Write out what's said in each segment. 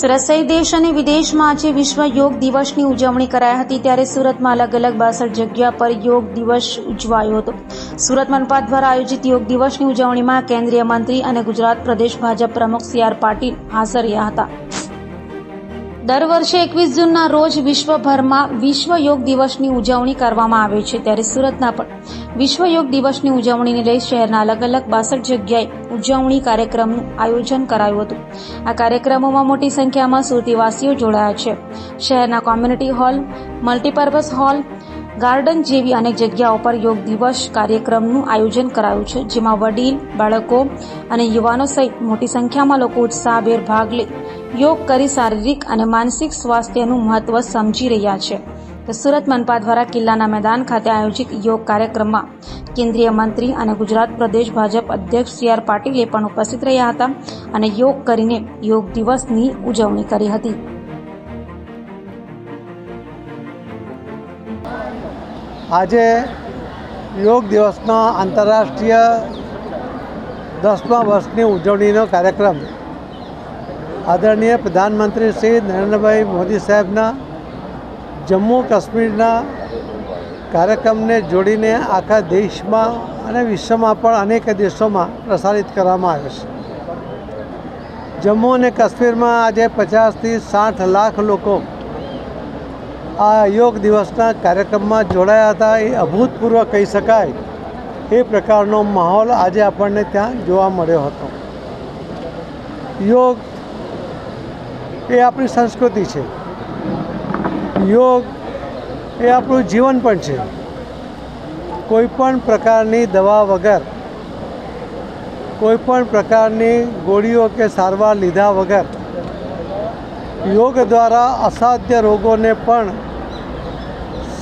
સહિત દેશ અને વિદેશમાં આજે વિશ્વ યોગ દિવસની ઉજવણી કરાઈ હતી. ત્યારે સુરતમાં અલગ અલગ બાસઠ જગ્યા પર યોગ દિવસ ઉજવાયો હતો. સુરત મનપા દ્વારા આયોજિત યોગ દિવસની ઉજવણીમાં કેન્દ્રીય મંત્રી અને ગુજરાત પ્રદેશ ભાજપ પ્રમુખ સી આર પાટીલ હાજર રહ્યા હતા. દર વર્ષે એકવીસ જૂનના રોજ વિશ્વભરમાં વિશ્વ યોગ દિવસની ઉજવણી કરવામાં આવે છે. ત્યારે સુરતના પણ વિશ્વ યોગ દિવસની ઉજવણીને લઈ શહેરના અલગ અલગ બાસઠ જગ્યાએ ઉજવણી કાર્યક્રમનું આયોજન કરાયું હતું. આ કાર્યક્રમોમાં મોટી સંખ્યામાં સુરતીવાસીઓ જોડાયા છે. શહેરના community hall, multipurpose hall, garden જેવી અનેક જગ્યાઓ પર યોગ દિવસ કાર્યક્રમનું આયોજન કરાયું છે, જેમાં વડીલ, બાળકો અને યુવાનો સહિત મોટી સંખ્યામાં લોકો ઉત્સાહભેર ભાગ લઈ યોગ કરી શારીરિક અને માનસિક સ્વાસ્થ્યનું મહત્વ સમજી રહ્યા છે. સુરત મનપા દ્વારા કિલ્લાના મેદાન ખાતે આયોજિત યોગ કાર્યક્રમમાં કેન્દ્રીય મંત્રી અને ગુજરાત પ્રદેશ ભાજપ અધ્યક્ષ સી આર પાટીલે પણ ઉપસ્થિત રહ્યા હતા અને યોગ કરીને યોગ દિવસની ઉજવણી કરી હતી. આજે યોગ દિવસનો આંતરરાષ્ટ્રીય દસમા વર્ષની ઉજવણીનો કાર્યક્રમ આદરણીય પ્રધાનમંત્રી શ્રી નરેન્દ્રભાઈ મોદી સાહેબના જમ્મુ કાશ્મીરના કાર્યક્રમને જોડીને આખા દેશમાં અને વિશ્વમાં પણ અનેક દેશોમાં પ્રસારિત કરવામાં આવ્યો છે. જમ્મુ અને કાશ્મીરમાં આજે પચાસથી સાઠ લાખ લોકો આ યોગ દિવસના કાર્યક્રમમાં જોડાયા હતા. એ અભૂતપૂર્વ કહી શકાય એ પ્રકારનો માહોલ આજે આપણને ત્યાં જોવા મળ્યો હતો. યોગ એ આપણી સંસ્કૃતિ છે. યોગ એ આપણું જીવન પણ છે. કોઈ પણ પ્રકારની દવા વગર, કોઈ પણ પ્રકારની ગોળીઓ કે સારવાર લીધા વગર, યોગ દ્વારા અસાધ્ય રોગોને પણ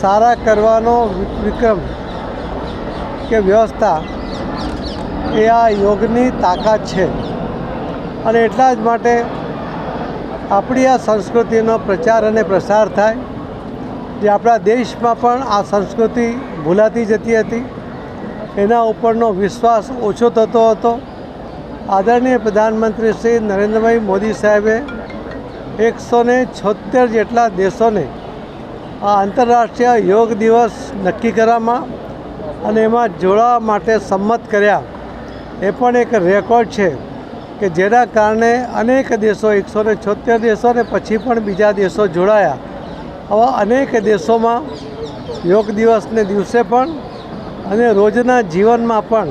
સારા કરવાનો વિક્રમ કે વ્યવસ્થા એ આ યોગની તાકાત છે. અને એટલા જ માટે આપણી આ સંસ્કૃતિનો પ્રચાર અને પ્રસાર થાય, જે આપણા દેશમાં પણ આ સંસ્કૃતિ ભૂલાતી જતી હતી, એના ઉપરનો વિશ્વાસ ઓછો થતો હતો. આદરણીય પ્રધાનમંત્રી શ્રી નરેન્દ્રભાઈ મોદી સાહેબે એકસો ને છોતેર જેટલા દેશોને આ આંતરરાષ્ટ્રીય યોગ દિવસ નક્કી કરવામાં અને એમાં જોડાવા માટે સંમત કર્યા. એ પણ એક રેકોર્ડ છે. કે જેના કારણે અનેક દેશો, એકસો ને છોતેર દેશો ને પછી પણ બીજા દેશો જોડાયા. આવા અનેક દેશોમાં યોગ દિવસને દિવસે પણ અને રોજના જીવનમાં પણ,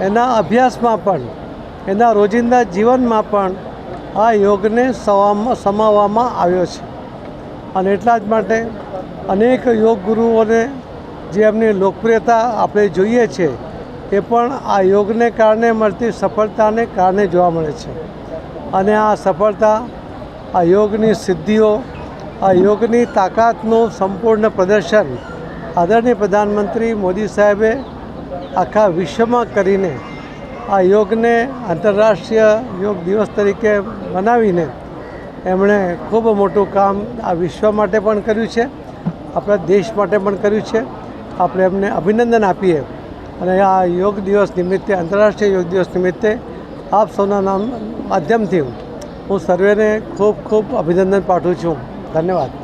એના અભ્યાસમાં પણ, એના રોજિંદા જીવનમાં પણ આ યોગને સમાવવામાં આવ્યો છે. અને એટલા જ માટે અનેક યોગ ગુરુઓને જે એમની લોકપ્રિયતા આપણે જોઈએ છે એ પણ આ યોગને કારણે મળતી સફળતાને કારણે જોવા મળે છે. અને આ સફળતા, આ યોગની સિદ્ધિઓ, આ યોગની તાકાતનું સંપૂર્ણ પ્રદર્શન આદરણીય પ્રધાનમંત્રી મોદી સાહેબે આખા વિશ્વમાં કરીને આ યોગને આંતરરાષ્ટ્રીય યોગ દિવસ તરીકે મનાવીને એમણે ખૂબ મોટું કામ આ વિશ્વ માટે પણ કર્યું છે, આપણા દેશ માટે પણ કર્યું છે. આપણે એમને અભિનંદન આપીએ. અને આ યોગ દિવસ નિમિત્તે, આંતરરાષ્ટ્રીય યોગ દિવસ નિમિત્તે આપ સૌના નામ માધ્યમથી હું સર્વેને ખૂબ ખૂબ અભિનંદન પાઠવું છું. ધન્યવાદ.